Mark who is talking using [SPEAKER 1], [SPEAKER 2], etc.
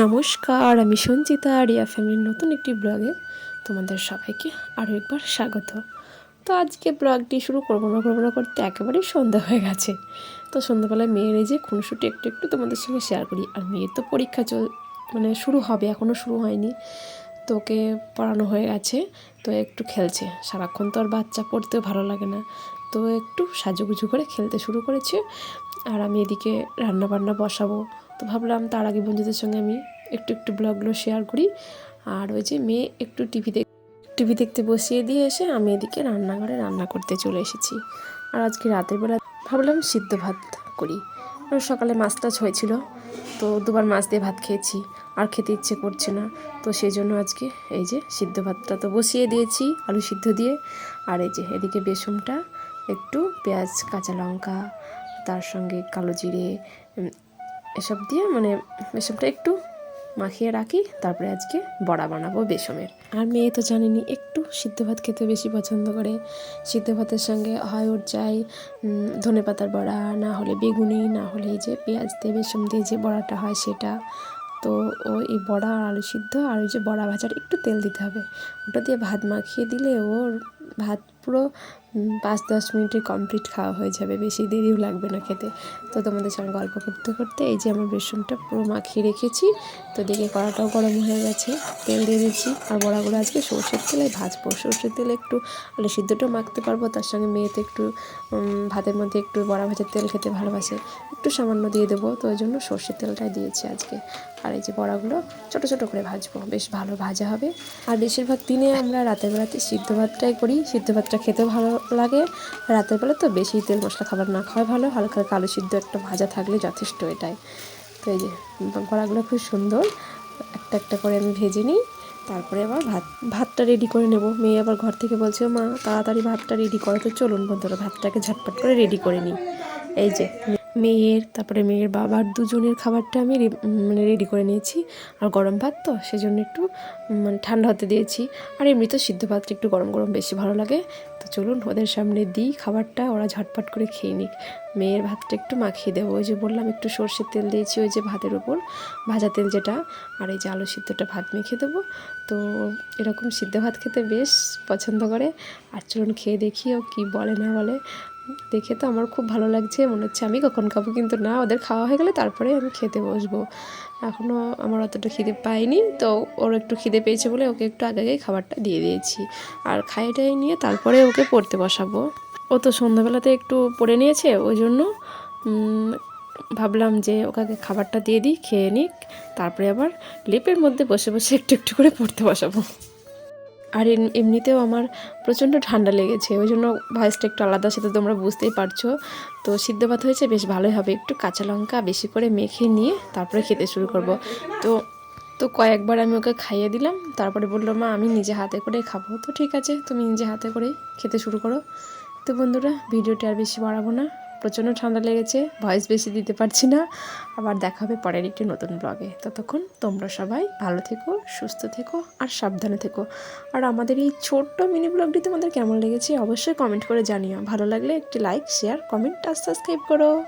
[SPEAKER 1] নমস্কার, আমি সঞ্চিতা, রিয়া ফ্যামিলির নতুন একটি ব্লগে তোমাদের সবাইকে আরও একবার স্বাগত। তো আজকে ব্লগটি শুরু করব না করব না করতে একেবারেই সন্ধ্যা হয়ে গেছে। তো সন্ধ্যাবেলায় মেয়ের এই যে খুনসুটি একটু একটু তোমাদের সঙ্গে শেয়ার করি। আর মেয়ের তো পরীক্ষা চল মানে শুরু হবে এখনও শুরু হয়নি। তো ওকে পড়ানো হয়ে গেছে, তো একটু খেলছে। সারাক্ষণ তো আর বাচ্চা পড়তেও ভালো লাগে না। তো একটু সাজুগুজু করে খেলতে শুরু করেছে। আর আমি এদিকে রান্না বান্না বসাবো। তো ভাবলাম তার আগে বন্ধুদের সঙ্গে আমি একটু একটু ব্লগগুলো শেয়ার করি। আর ওই যে মেয়ে একটু টিভি দেখ টিভি দেখতে বসিয়ে দিয়ে এসে আমি এদিকে রান্নাঘরে রান্না করতে চলে এসেছি। আর আজকে রাতের বেলা ভাবলাম সিদ্ধ ভাত করি। সকালে মাছ টাছ হয়েছিল, তো দুবার মাছ দিয়ে ভাত খেয়েছি। আর খেতে ইচ্ছে করছে না, তো সেই জন্য আজকে এই যে সিদ্ধ ভাতটা তো বসিয়ে দিয়েছি, আলু সিদ্ধ দিয়ে। আর এই যে এদিকে বেসনটা, একটু পেঁয়াজ, কাঁচা লঙ্কা, তার সঙ্গে কালো জিরে এসব দিয়ে মানে এসবটা একটু মাখিয়ে রাখি, তারপরে আজকে বড়া বানাবো বেসমের। আর মেয়ে তো জানেনি, একটু সিদ্ধ ভাত খেতে বেশি পছন্দ করে। সিদ্ধ ভাতের সঙ্গে হয় ওর চাই ধনে পাতার বড়া, না হলে বেগুনি, না হলে এই যে পেঁয়াজ দিয়ে বেসন দিয়ে যে বড়াটা হয় সেটা। তো ও এই বড়া আর আলু সিদ্ধ আর ওই যে বড়া ভাজার একটু তেল দিতে হবে। ওটা দিয়ে ভাত মাখিয়ে দিলে ওর ভাত পুরো পাঁচ দশ মিনিটে কমপ্লিট খাওয়া হয়ে যাবে। বেশি দেরিও লাগবে না খেতে। তো তোমাদের সঙ্গে গল্প করতে করতে এই যে আমার বেসনটা পুরো মাখিয়ে রেখেছি। তো দেখে কড়াটাও গরম হয়ে গেছে। তেল দিয়ে দিচ্ছি। আর বড়াগুলো আজকে সর্ষের তেলে ভাজবো। সর্ষের তেলে একটু আলু সিদ্ধটাও মাখতে পারব। তার সঙ্গে মেয়ে তো একটু ভাতের মধ্যে একটু বড়া ভাজার তেল খেতে ভালোবাসে। একটু সামান্য দিয়ে দেবো। তো ওই জন্য সর্ষের তেলটাই দিয়েছি আজকে। আর এই যে বড়াগুলো ছোটো ছোটো করে ভাজবো। বেশ ভালো ভাজা হবে। আর বেশিরভাগ দিনে আমরা রাতের বেলাতে সিদ্ধ ভাতটাই করি। সিদ্ধ ভাতটা খেতে ভালো লাগে। রাতের বেলা তো বেশি তেল মশলা খাবার না খাওয়াই ভালো, হালকা কালো সিদ্ধ একটা ভাজা থাকলে যথেষ্ট এটাই। তো এই যে, কড়াগুলো খুব সুন্দর, একটা একটা করে আমি ভেজে নিই। তারপরে আবার ভাত, ভাতটা রেডি করে নেব। মেয়ে আবার ঘর থেকে বলছে, মা, তাড়াতাড়ি ভাতটা রেডি করো। তো চলুন বন্ধুরা, ভাতটাকে ঝটপট করে রেডি করে নিই। এই যে মেয়ের, তারপরে মেয়ের বাবার দুজনের খাবারটা আমি মানে রেডি করে নিয়েছি। আর গরম ভাত তো, সেজন্য একটু মানে ঠান্ডা হতে দিয়েছি। আর এমনি তো সিদ্ধ ভাতটা একটু গরম গরম বেশি ভালো লাগে। তো চলুন, ওদের সামনে দিই খাবারটা, ওরা ঝটপট করে খেয়ে নিক। মেয়ের ভাতটা একটু মাখিয়ে দেবো। ওই যে বললাম, একটু সর্ষের তেল দিয়েছি ওই যে ভাতের উপর, ভাজা তেল যেটা। আর এই যে আলু সিদ্ধটা ভাত মেখে দেবো। তো এরকম সিদ্ধ ভাত খেতে বেশ পছন্দ করে। আর চলুন, খেয়ে দেখি ও কী বলে না বলে। দেখে তো আমার খুব ভালো লাগছে, মনে হচ্ছে আমি কখন খাব, কিন্তু না, ওদের খাওয়া হয়ে গেলে তারপরে আমি খেতে বসবো। এখনও আমার অতটা খিদে পাইনি, তো ওর একটু খিদে পেয়েছে বলে ওকে একটু আগে আগেই খাবারটা দিয়ে দিয়েছি। আর খাইটাই নিয়ে তারপরে ওকে পড়তে বসাবো। ও তো সন্ধ্যাবেলাতে একটু পড়ে নিয়েছে, ওই জন্য ভাবলাম যে ওকে খাবারটা দিয়ে দিই, খেয়ে নিক, তারপরে আবার লেপের মধ্যে বসে বসে একটু একটু করে পড়তে বসাবো। আর এম- এমনিতেও আমার প্রচণ্ড ঠান্ডা লেগেছে, ওই জন্য ভয়েসটা একটু আলাদা, সেটা তোমরা বুঝতেই পারছ। তো সিদ্ধ ভাত হয়েছে, বেশ ভালোই হবে, একটু কাঁচা লঙ্কা বেশি করে মেখে নিয়ে তারপরে খেতে শুরু করব। তো তো কয়েকবার আমি ওকে খাইয়ে দিলাম, তারপরে বলল, মা, আমি নিজে হাতে করে খাব। তো ঠিক আছে, তুমি নিজে হাতে করে খেতে শুরু করো। তো বন্ধুরা, ভিডিওটি আর বেশি বাড়াবো না। প্রচণ্ড ঠান্ডা লেগেছে, ভয়েস বেশি দিতে পারছি না। আবার দেখা হবে পরের একটি নতুন ব্লগে। ততক্ষণ তোমরা সবাই ভালো থেকো, সুস্থ থেকো আর সাবধানে থেকো। আর আমাদের এই ছোট্ট মিনি ব্লগটি তোমাদের কেমন লেগেছে অবশ্যই কমেন্ট করে জানিও। ভালো লাগলে একটি লাইক, শেয়ার, কমেন্ট আর সাবস্ক্রাইব করো।